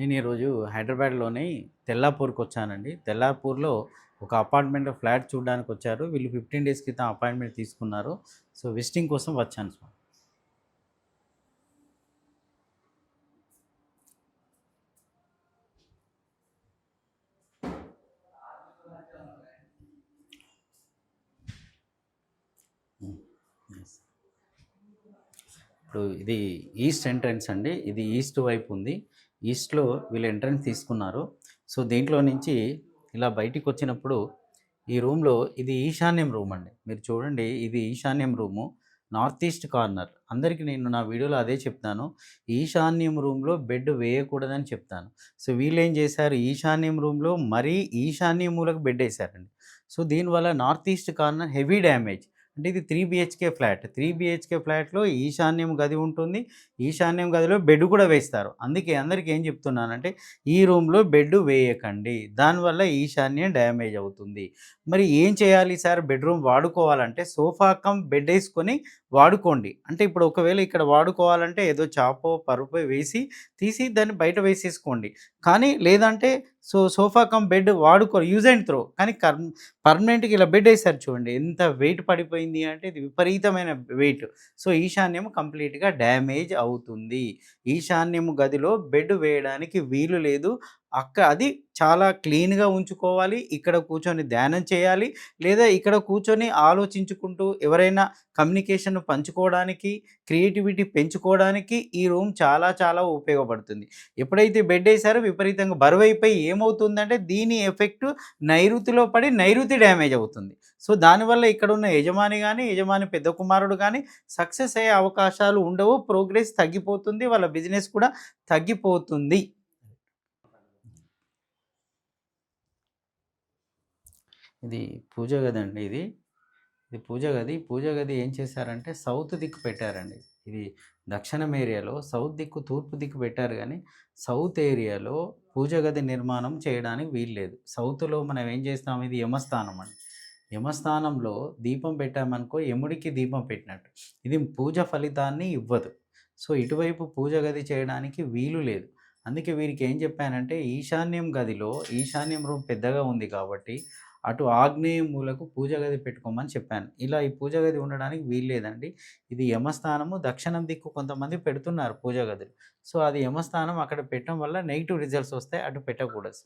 నేను ఈరోజు హైదరాబాద్లోని తెల్లాపూర్కి వచ్చానండి. తెల్లాపూర్లో ఒక అపార్ట్మెంట్ ఫ్లాట్ చూడడానికి వచ్చారు వీళ్ళు ఫిఫ్టీన్ డేస్ క్రితం అపాయింట్మెంట్ తీసుకున్నారు. సో విజిటింగ్ కోసం వచ్చాను సార్. ఇప్పుడు ఇది ఈస్ట్ ఎంట్రన్స్ అండి. ఇది ఈస్ట్ వైపు ఉంది. ఈస్ట్లో వీళ్ళు ఎంట్రన్స్ తీసుకున్నారు. సో దీంట్లో నుంచి ఇలా బయటికి వచ్చినప్పుడు ఈ రూమ్లో ఇది ఈశాన్యం రూమ్ అండి. మీరు చూడండి ఇది ఈశాన్యం రూము. North east corner. అందరికీ నేను నా వీడియోలో అదే చెప్తాను. ఈశాన్యం రూమ్లో బెడ్ వేయకూడదని చెప్తాను. సో వీళ్ళు ఏం చేశారు? ఈశాన్యం రూమ్లో మరీ ఈశాన్య మూలకు బెడ్ వేశారండి. సో దీనివల్ల north east corner heavy damage. అంటే ఇది three BHK flat. Three BHK ఫ్లాట్లో ఈశాన్యం గది ఉంటుంది. ఈశాన్యం గదిలో బెడ్ కూడా వేస్తారు. అందుకే అందరికీ ఏం చెప్తున్నానంటే ఈ రూమ్లో బెడ్ వేయకండి. దానివల్ల ఈశాన్యం డ్యామేజ్ అవుతుంది. మరి ఏం చేయాలి సార్? బెడ్రూమ్ వాడుకోవాలంటే సోఫా కమ్ బెడ్ వేసుకొని వాడుకోండి. అంటే ఇప్పుడు ఒకవేళ ఇక్కడ వాడుకోవాలంటే ఏదో చాపో పరుపు వేసి తీసి దాన్ని బయట వేసేసుకోండి. కానీ లేదంటే సో సోఫా కమ్ బెడ్ వాడుకో యూజ్ అండ్ త్రో. కానీ కర్ పర్మనెంట్గా ఇలా బెడ్ వేసారు చూడండి. ఎంత వెయిట్ పడిపోయింది. అంటే ఇది విపరీతమైన వెయిట్. సో ఈశాన్యం కంప్లీట్గా డ్యామేజ్ అవుతుంది. ఈశాన్యం గదిలో బెడ్ వేయడానికి వీలు లేదు. అక్క అది చాలా క్లీన్గా ఉంచుకోవాలి. ఇక్కడ కూర్చొని ధ్యానం చేయాలి. లేదా ఇక్కడ కూర్చొని ఆలోచించుకుంటూ ఎవరైనా కమ్యూనికేషన్ పంచుకోవడానికి క్రియేటివిటీ పెంచుకోవడానికి ఈ రూమ్ చాలా చాలా ఉపయోగపడుతుంది. ఎప్పుడైతే బెడ్ వేసారో విపరీతంగా బరువైపోయి ఏమవుతుందంటే దీని ఎఫెక్ట్ నైరుతిలో పడి నైరుతి డ్యామేజ్ అవుతుంది. సో దానివల్ల ఇక్కడ ఉన్న యజమాని కానీ యజమాని పెద్ద కుమారుడు కానీ సక్సెస్ అయ్యే అవకాశాలు ఉండవు. ప్రోగ్రెస్ తగ్గిపోతుంది. వాళ్ళ బిజినెస్ కూడా తగ్గిపోతుంది. ఇది పూజ గది అండి ఇది. ఇది పూజ గది. పూజ గది ఏం చేశారంటే సౌత్ దిక్కు పెట్టారండి. ఇది దక్షిణం ఏరియాలో సౌత్ దిక్కు తూర్పు దిక్కు పెట్టారు కానీ సౌత్ ఏరియాలో పూజ గది నిర్మాణం చేయడానికి వీల్లేదు. సౌత్లో మనం ఏం చేస్తాం? ఇది యమస్థానం అండి. యమస్థానంలో దీపం పెట్టామనుకో యముడికి దీపం పెట్టినట్టు. ఇది పూజ ఫలితాన్ని ఇవ్వదు. సో ఇటువైపు పూజ గది చేయడానికి వీలు లేదు. అందుకే వీరికి ఏం చెప్పానంటే ఈశాన్యం గదిలో ఈశాన్యం రూమ్ పెద్దగా ఉంది కాబట్టి అటు ఆగ్నేయ మూలకు పూజ గది పెట్టుకోమని చెప్పాను. ఇలా ఈ పూజ గది ఉండడానికి వీల్లేదండి ఇది యమస్థానము దక్షిణం దిక్కు కొంతమంది పెడుతున్నారు పూజ గదులు. సో అది యమస్థానం అక్కడ పెట్టడం వల్ల నెగిటివ్ రిజల్ట్స్ వస్తాయి అటు పెట్టకూడదు.